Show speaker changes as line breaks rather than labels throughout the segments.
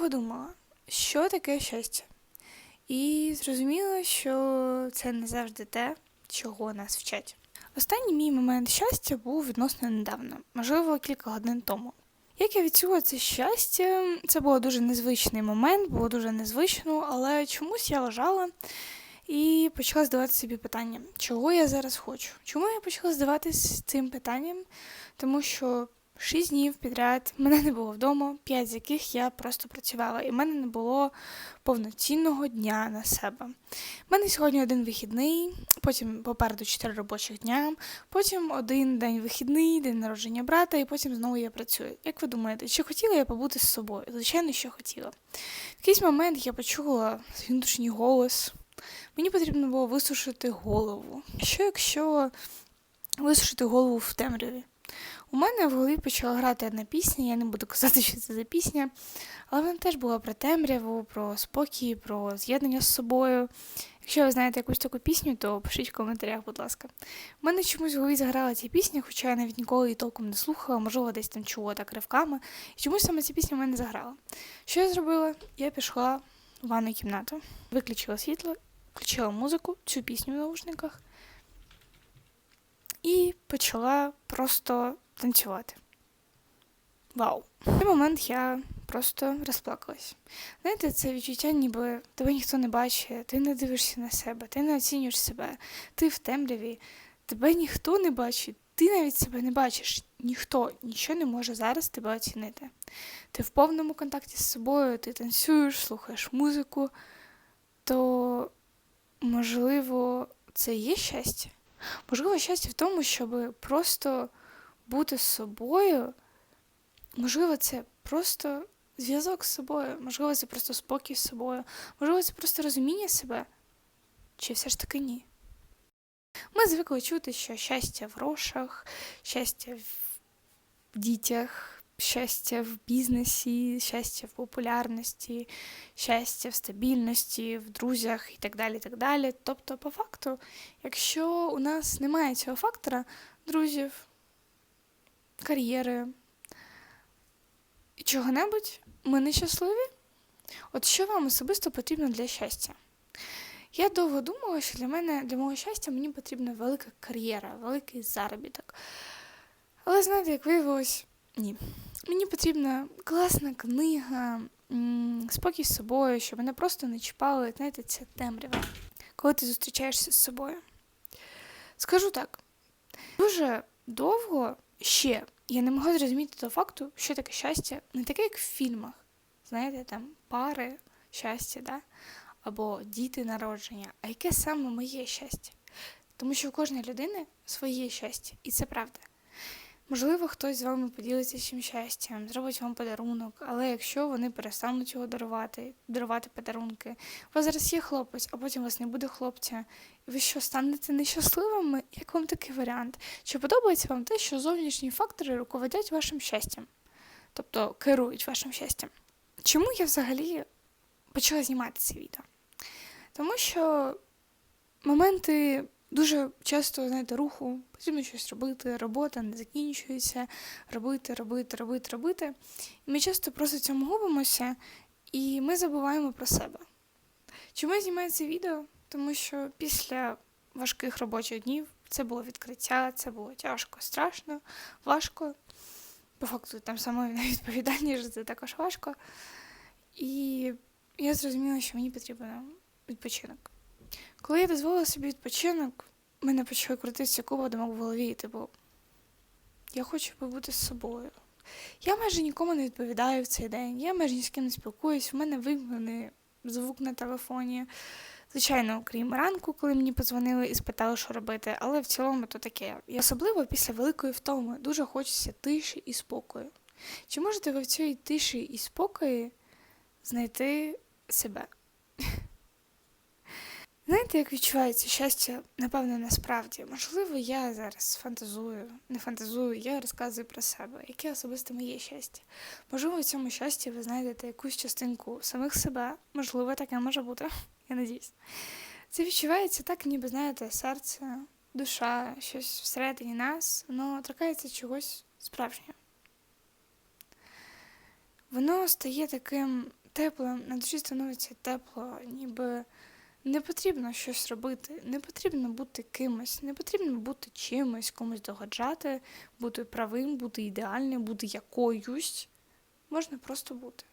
довго думала, що таке щастя. І зрозуміла, що це не завжди те, чого нас вчать. Останній мій момент щастя був відносно недавно, можливо, кілька годин тому. Як я відчула це щастя, це було дуже незвичний момент, було дуже незвично, але чомусь я лежала і почала задавати собі питання, чого я зараз хочу. Чому я почала здаватися цим питанням? Тому що шість днів підряд мене не було вдома, п'ять з яких я просто працювала, і в мене не було повноцінного дня на себе. У мене сьогодні один вихідний, потім попереду чотири робочих дня, потім один день вихідний, день народження брата, і потім знову я працюю. Як ви думаєте, чи хотіла я побути з собою? Звичайно, що хотіла. В якийсь момент я почула внутрішній голос. Мені потрібно було висушити голову. Що якщо висушити голову в темряві? У мене в голові почала грати одна пісня, я не буду казати, що це за пісня, але вона теж була про темряву, про спокій, про з'єднання з собою. Якщо ви знаєте якусь таку пісню, то пишіть в коментарях, будь ласка. У мене чомусь в голові заграла ця пісня, хоча я навіть ніколи її толком не слухала, можливо, десь там чула так ривками. І чомусь саме ця пісня в мене заграла. Що я зробила? Я пішла в ванну кімнату, виключила світло, включила музику, цю пісню в наушниках і почала просто танцювати. Вау! В той момент я просто розплакалась. Знаєте, це відчуття, ніби тебе ніхто не бачить, ти не дивишся на себе, ти не оцінюєш себе, ти в темряві, тебе ніхто не бачить, ти навіть себе не бачиш, ніхто нічого не може зараз тебе оцінити. Ти в повному контакті з собою, ти танцюєш, слухаєш музику, то, можливо, це є щастя. Можливо, щастя в тому, щоб просто бути з собою. Можливо, це просто зв'язок з собою, можливо, це просто спокій з собою, можливо, це просто розуміння себе, чи все ж таки ні. Ми звикли чути, що щастя в грошах, щастя в дітях, щастя в бізнесі, щастя в популярності, щастя в стабільності, в друзях і так далі. так далі. Тобто, по факту, якщо у нас немає цього фактора, друзів, кар'єри, чого-небудь, ми нещасливі. От що вам особисто потрібно для щастя? Я довго думала, що для мене, для мого щастя, мені потрібна велика кар'єра, великий заробіток. Але знаєте, як виявилось, ні. Мені потрібна класна книга, спокій з собою, щоб мене просто не чіпали, знаєте, ця темрява, коли ти зустрічаєшся з собою. Скажу так, дуже довго ще я не могла зрозуміти того факту, що таке щастя, не таке, як в фільмах. Знаєте, там пари щастя, да? або діти народження, а яке саме моє щастя. Тому що у кожної людини своє щастя, і це правда. Можливо, хтось з вами поділиться чим щастям, зробить вам подарунок, але якщо вони перестануть його дарувати, дарувати подарунки, у вас зараз є хлопець, а потім у вас не буде хлопця, і ви що, станете нещасливими? Як вам такий варіант? Чи подобається вам те, що зовнішні фактори руководять вашим щастям, тобто керують вашим щастям? Чому я взагалі почала знімати це відео? Тому що моменти дуже часто, знаєте, руху, потрібно щось робити, робота не закінчується, робити, робити, робити, робити. І ми часто просто цьому губимося, і ми забуваємо про себе. Чому я знімаю це відео? Тому що після важких робочих днів це було відкриття, це було тяжко, страшно, важко. По факту, там самої найвідповідальніше, це також важко. І я зрозуміла, що мені потрібен відпочинок. Коли я дозволила собі відпочинок, в мене почали крутитися куба думок в голові, типу, я хочу побути з собою. Я майже нікому не відповідаю в цей день, я майже ні з ким не спілкуюсь, у мене вимкнений звук на телефоні. Звичайно, окрім ранку, коли мені подзвонили і спитали, що робити, але в цілому то таке. І особливо після великої втоми дуже хочеться тиші і спокою. Чи можете ви в цій тиші і спокої знайти себе? Знаєте, як відчувається щастя, напевно, насправді. Можливо, я зараз фантазую, не фантазую, я розказую про себе, яке особисте моє щастя. Можливо, в цьому щасті ви знайдете якусь частинку самих себе, можливо, таке може бути, я надіюсь. Це відчувається так, ніби, знаєте, серце, душа, щось всередині нас, воно торкається чогось справжнього. Воно стає таким тепло, на душі становиться тепло, ніби не потрібно щось робити, не потрібно бути кимось, не потрібно бути чимось, комусь догоджати, бути правим, бути ідеальним, бути якоюсь. Можна просто бути.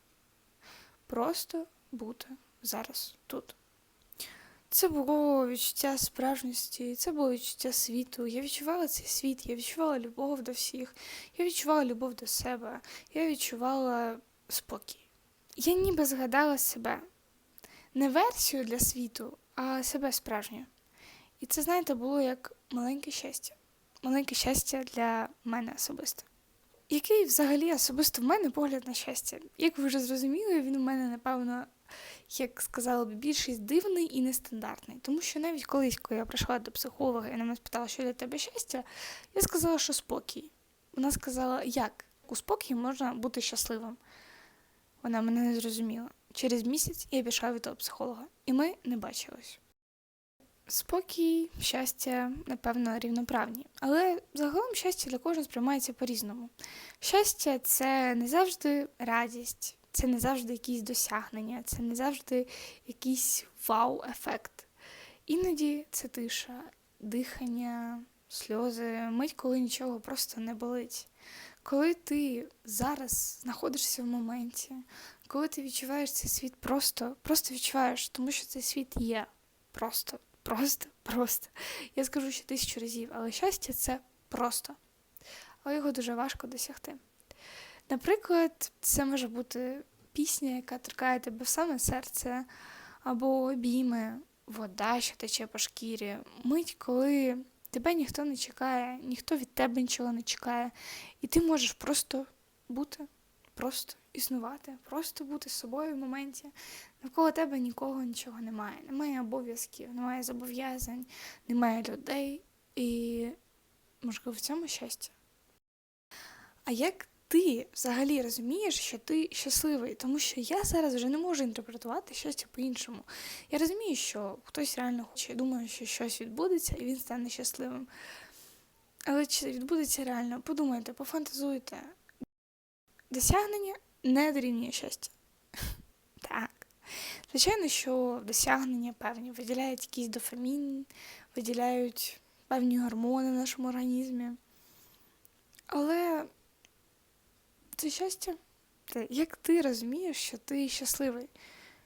Просто бути зараз тут. Це було відчуття справжності, це було відчуття світу. Я відчувала цей світ, я відчувала любов до всіх, я відчувала любов до себе, я відчувала спокій. Я ніби згадала себе не версію для світу, а себе справжню. І це, знаєте, було як маленьке щастя. Маленьке щастя для мене особисто. Який взагалі особисто в мене погляд на щастя? Як ви вже зрозуміли, він у мене, напевно, як сказала б, більшість дивний і нестандартний. Тому що навіть колись, коли я прийшла до психолога і вона мене спитала, що для тебе щастя, я сказала, що спокій. Вона сказала, як у спокій можна бути щасливим. Вона мене не зрозуміла. Через місяць я пішла від того психолога, і ми не бачились. Спокій, щастя, напевно, рівноправні. Але загалом щастя для кожного сприймається по-різному. Щастя це не завжди радість, це не завжди якісь досягнення, це не завжди якийсь вау-ефект. Іноді це тиша, дихання, сльози, мить, коли нічого просто не болить. Коли ти зараз знаходишся в моменті, коли ти відчуваєш цей світ просто, просто відчуваєш, тому що цей світ є. Просто, просто, просто. Я скажу ще тисячу разів, але щастя це просто, але його дуже важко досягти. Наприклад, це може бути пісня, яка торкає тебе в саме серце, або обійми, вода, що тече по шкірі, мить, коли тебе ніхто не чекає, ніхто від тебе нічого не чекає, і ти можеш просто бути, просто існувати, просто бути з собою в моменті. Навколо тебе нікого нічого немає. Немає обов'язків, немає зобов'язань, немає людей і, можливо, в цьому щастя. А як ти взагалі розумієш, що ти щасливий? Тому що я зараз вже не можу інтерпретувати щастя по-іншому. Я розумію, що хтось реально хоче, думає, що щось відбудеться і він стане щасливим. Але чи відбудеться реально? Подумайте, пофантазуйте. Досягнення не дорівнює щастя. Так. Звичайно, що досягнення певні виділяють якийсь дофамін, виділяють певні гормони в нашому організмі. Але це щастя. Як ти розумієш, що ти щасливий,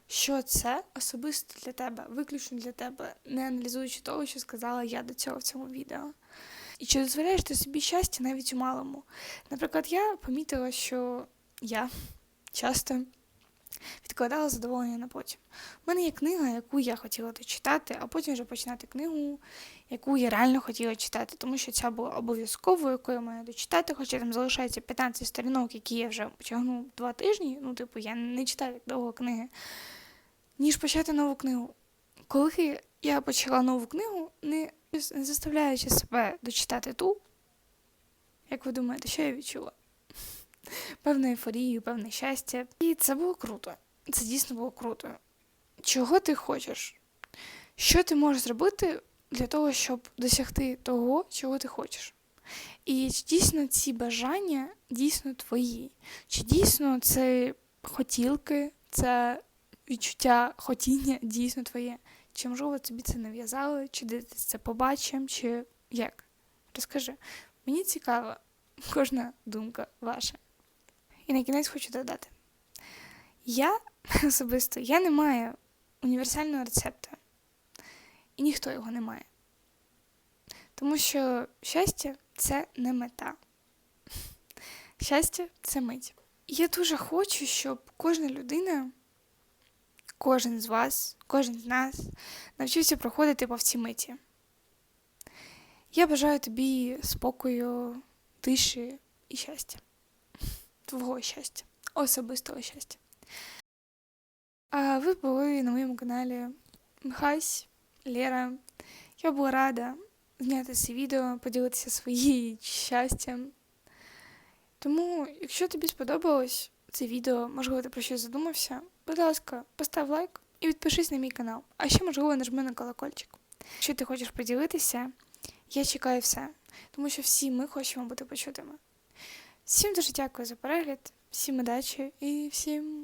що це особисто для тебе, виключно для тебе, не аналізуючи того, що сказала я до цього в цьому відео. І чи дозволяєш ти собі щастя навіть у малому? Наприклад, я помітила, що я часто відкладала задоволення на потім. У мене є книга, яку я хотіла дочитати, а потім вже починати книгу, яку я реально хотіла читати, тому що ця була обов'язковою, яку я маю дочитати, хоча там залишається 15 сторінок, які я вже потягну два тижні. Ну, типу, я не читаю так довго книги, ніж почати нову книгу. Коли я почала нову книгу, не заставляючи себе дочитати ту, як ви думаєте, що я відчула? Певну ейфорію, певне щастя. І це було круто. Це дійсно було круто. Чого ти хочеш? Що ти можеш зробити для того, щоб досягти того, чого ти хочеш? І чи дійсно ці бажання дійсно твої? Чи дійсно це хотілки, це відчуття хотіння дійсно твоє? Чи можливо тобі це нав'язали, чи десь це побачимо, чи як? Розкажи. Мені цікава кожна думка ваша. І на кінець хочу додати. Я особисто я не маю універсального рецепту. І ніхто його не має. Тому що щастя це не мета. Щастя це мить. Я дуже хочу, щоб кожна людина, кожен з вас, кожен з нас навчився проходити по всій миті. Я бажаю тобі спокою, тиші і щастя. Твого щастя, особистого щастя. А ви були на моєму каналі Михась, Лера. Я була рада зняти це відео, поділитися своїм щастям. Тому, якщо тобі сподобалось це відео, можливо, ти про щось задумався, будь ласка, постав лайк і підпишись на мій канал. А ще, можливо, нажми на колокольчик. Якщо ти хочеш поділитися, я чекаю все, тому що всі ми хочемо бути почутими. Всім дуже дякую за перегляд, всім удачі і всім.